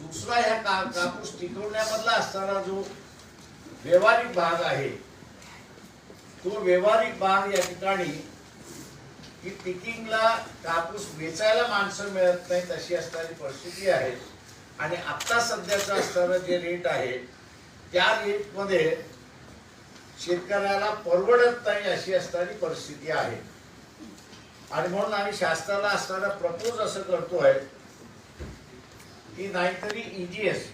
दुसरा ह्या का कापूस टिकवण्यामधला असणारा जो व्यवहारिक भाग आहे तो व्यवहारिक भाग या ठिकाणी की पिकिंगला कापूस वेचायला माणसं मिळत नाही तशी असणारी परिस्थिती आहे. आणि आत्ता सध्याचं असणारं जे रेट आहे त्या रेटमध्ये शेतकऱ्याला परवडत नाही अशी असणारी परिस्थिती आहे. आणि म्हणून आम्ही शासनाला असणारा प्रपोज असं करतोय की नाहीतरी E ईजीएस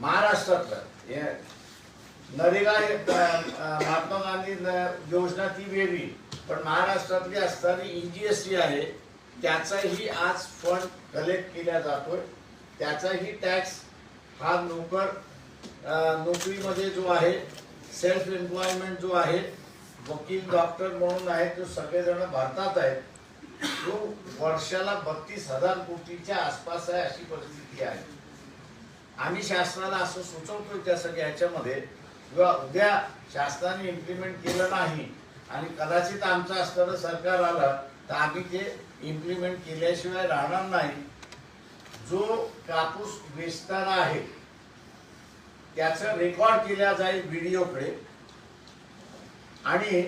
महाराष्ट्रातलं नरेगा महात्मा गांधी योजना ती वेगळी पण महाराष्ट्रातली असणारी ईजीएस जी आहे त्याचाही आज फंड कलेक्ट केला जातोय. त्याचाही टॅक्स हा नोकर नोकरीमध्ये जो आहे सेल्फ एम्प्लॉयमेंट जो आहे वकील डॉक्टर म्हणून आहे तो सगळेजण भारतात आहेत. तो वर्षाला बत्तीस हजार कोटीच्या आसपास आहे अशी परिस्थिती आहे. आम्ही शासनाला असं सुचवतोय त्या सगळ्या ह्याच्यामध्ये किंवा उद्या शासनाने इम्प्लिमेंट केलं नाही आणि कदाचित आमचं असणारं सरकार आलं तर आम्ही ते इम्प्लिमेंट केल्याशिवाय राहणार नाही. जो कापूस वेचताना आहे त्याचं रेकॉर्ड केल्या जाईल व्हिडिओकडे आणि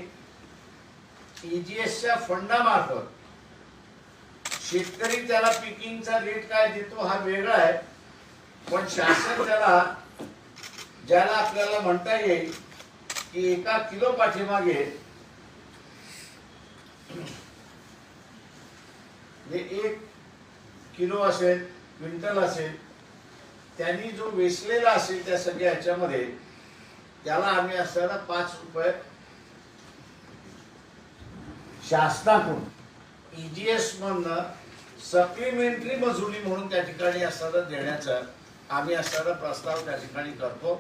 ईजीएसच्या फंडामार्फत शेतकरी त्याला पिकिंगचा रेट काय देतो हा वेगळा आहे. पण शासन त्याला ज्याला आपल्याला म्हणता येईल की एका किलो पाठीमागे एक किलो असेल क्विंटल असेल त्यांनी जो वेचलेला असेल त्या सगळ्या ह्याच्यामध्ये त्याला आम्ही असताना पाच रुपये शासनाकडून ईजीएस मधनं सप्लिमेंटरी मजुरी म्हणून त्या ठिकाणी असताना देण्याचा आम्ही असणारा प्रस्ताव त्या ठिकाणी करतो.